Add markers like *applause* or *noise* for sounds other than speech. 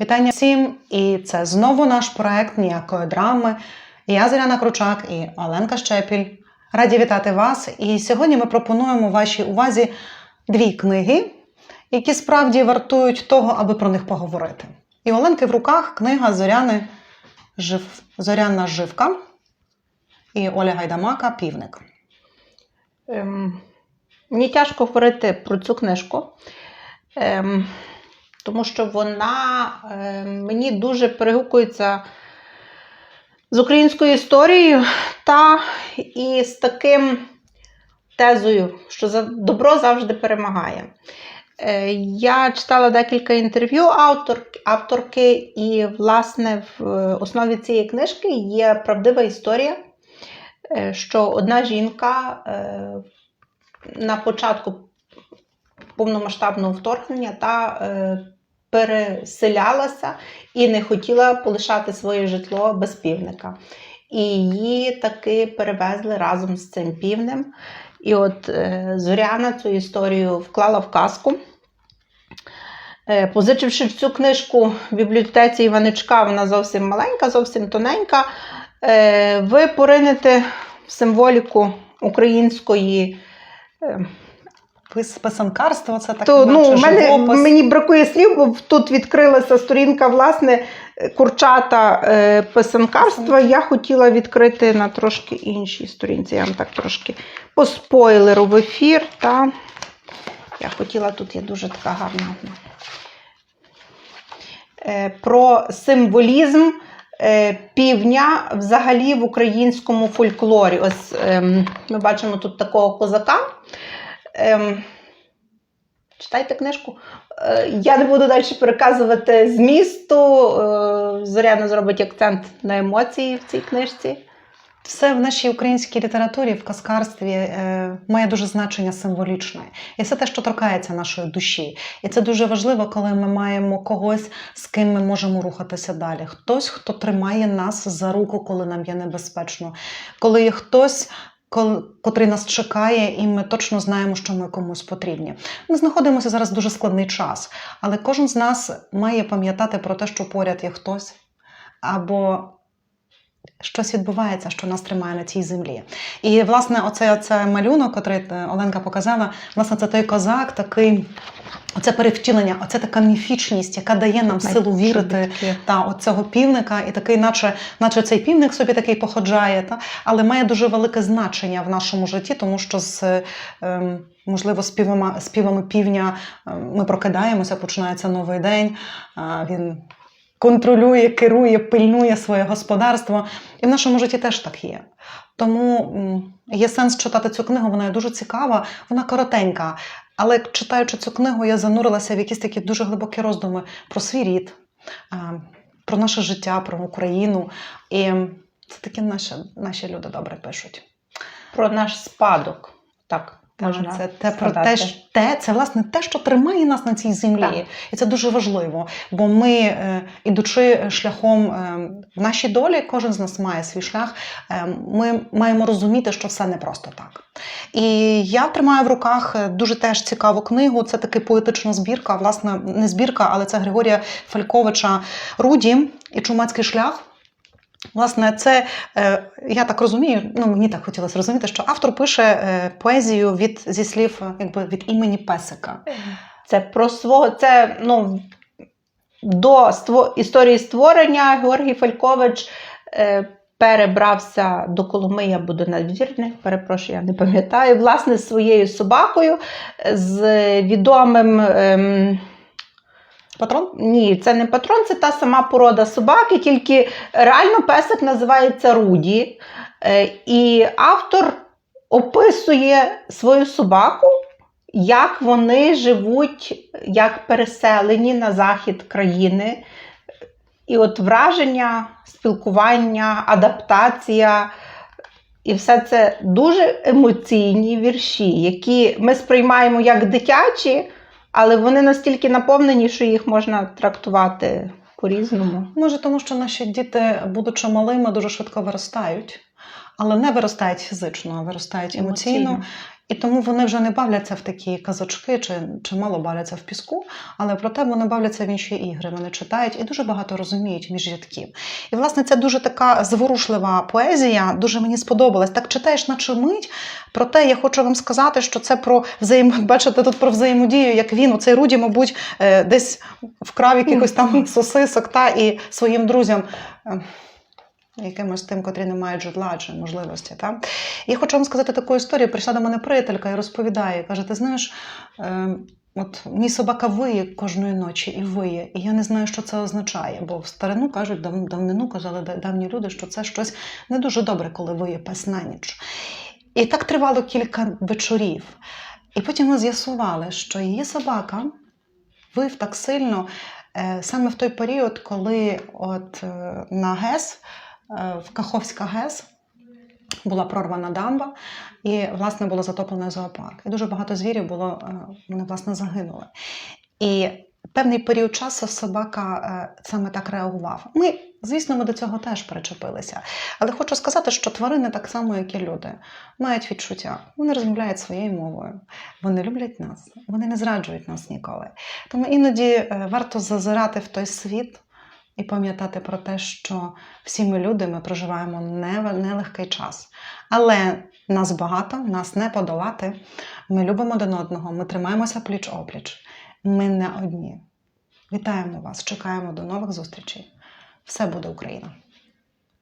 Вітання всім! І це знову наш проект ніякої драми. Я Зоряна Кручак і Оленка Щепіль. Раді вітати вас. І сьогодні ми пропонуємо вашій увазі дві книги, які справді вартують того, аби про них поговорити. І Оленки в руках книга Зоряни Жив... Зоряна Живка і Оля Гайдамака Півник. Ем, мені тяжко говорити про цю книжку, ем, тому що вона ем, мені дуже перегукується з українською історією та і з таким тезою, що за добро завжди перемагає. Е, Я читала декілька інтерв'ю автор, авторки, і, власне, в е, основі цієї книжки є правдива історія, е, що одна жінка е, на початку повномасштабного вторгнення та е, переселялася і не хотіла полишати своє житло без півника. І її таки перевезли разом з цим півнем. І от е, Зоряна цю історію вклала в казку. Е, Позичивши цю книжку в бібліотеці Іваничка, вона зовсім маленька, зовсім тоненька. е, Ви поринете в символіку української. Е, Писанкарство це так То, ну, наче у мене, живопис. мені бракує слів, бо тут відкрилася сторінка, власне, курчата е, писанкарства. Я хотіла відкрити на трошки іншій сторінці. Я вам так трошки по спойлеру в ефір. Та я хотіла, тут є дуже така гарна. Е, про символізм е, півдня взагалі в українському фольклорі. Ось ем, ми бачимо тут такого козака. Ем, читайте книжку. Е, Я не буду далі переказувати змісту. Е, Зоряна зробить акцент на емоції в цій книжці. Все в нашій українській літературі, в казкарстві е, має дуже значення символічне. І все те, що торкається нашої душі. І це дуже важливо, коли ми маємо когось, з ким ми можемо рухатися далі. Хтось, хто тримає нас за руку, коли нам є небезпечно, коли є хтось. Котрий нас чекає, і ми точно знаємо, що ми комусь потрібні. Ми знаходимося зараз в дуже складний час, але кожен з нас має пам'ятати про те, що поряд є хтось, або щось відбувається, що нас тримає на цій землі. І, власне, оцей, оцей малюнок, який е, Оленка показала, власне, це той козак, такий. Оце перевтілення, оце така міфічність, яка дає нам силу вірити та от цього півника, і такий, наче, наче цей півник собі такий походжає, та, але має дуже велике значення в нашому житті, тому що з ем, можливо співами, співами півня ем, ми прокидаємося, починається новий день. Він контролює, керує, пильнує своє господарство. І в нашому житті теж так є. Тому є сенс читати цю книгу, вона є дуже цікава, вона коротенька. Але читаючи цю книгу, я занурилася в якісь такі дуже глибокі роздуми про свій рід, про наше життя, про Україну. І це такі наші, наші люди добре пишуть. Про наш спадок. Так, можна Це те про те, те, це власне те, що тримає нас на цій землі. Так. І це дуже важливо. Бо ми, е, ідучи шляхом е, в нашій долі, кожен з нас має свій шлях. е, Ми маємо розуміти, що все не просто так. І я тримаю в руках дуже теж цікаву книгу. Це таки поетична збірка. Власне, не збірка, але це Григорія Фальковича Руді і Чумацький шлях. Власне, це е, я так розумію. Ну мені так хотілося розуміти, що автор пише е, поезію від зі слів, е, якби від імені песика. Це про свого, це ну, до ство, історії створення Георгій Фалькович е, перебрався до Коломиї або до надвірних, перепрошую, я не пам'ятаю, власне, своєю собакою, з відомим. ем, Патрон? ні, це не патрон, це та сама порода собаки, тільки реально песик називається Руді. Е, І автор описує свою собаку, як вони живуть, як переселені на захід країни. І от враження, спілкування, адаптація. І все це дуже емоційні вірші, які ми сприймаємо як дитячі, але вони настільки наповнені, що їх можна трактувати по-різному. Може, тому що наші діти, будучи малими, дуже швидко виростають, але не виростають фізично, а виростають емоційно. І тому вони вже не бавляться в такі казочки чи, чи мало бавляться в піску, але проте вони бавляться в інші ігри. Вони читають і дуже багато розуміють між рядків. І, власне, це дуже така зворушлива поезія, дуже мені сподобалась. Так читаєш, наче мить. Проте я хочу вам сказати, що це про взаємо... *laughs* бачите, тут про взаємодію, як він, оцей Руді, мабуть, е, десь вкрав якихось там сосисок та і своїм друзям. Якимось тим, котрі не мають житла чи можливості. Та? І хочу вам сказати таку історію. Прийшла до мене приятелька і розповідає, каже: ти знаєш, е, от мій собака виє кожної ночі і виє, і я не знаю, що це означає. Бо в старину кажуть, дав, давнину казали давні люди, що це щось не дуже добре, коли виє пес на ніч. І так тривало кілька вечорів. І потім ми з'ясували, що її собака вив так сильно е, саме в той період, коли от е, на ГЕС, в Каховська ГЕС, була прорвана дамба, і, власне, було затоплено зоопарк. І дуже багато звірів було, е, вони, власне, загинули. І певний період часу собака е, саме так реагував. Ми, звісно, ми до цього теж причепилися. Але хочу сказати, що тварини так само, як і люди, мають відчуття. Вони розмовляють своєю мовою, вони люблять нас, вони не зраджують нас ніколи. Тому іноді е, варто зазирати в той світ і пам'ятати про те, що всі ми люди, ми проживаємо не- нелегкий час. Але нас багато, нас не подолати. Ми любимо один одного, ми тримаємося пліч опліч. Ми не одні. Вітаємо вас, чекаємо до нових зустрічей. Все буде Україна!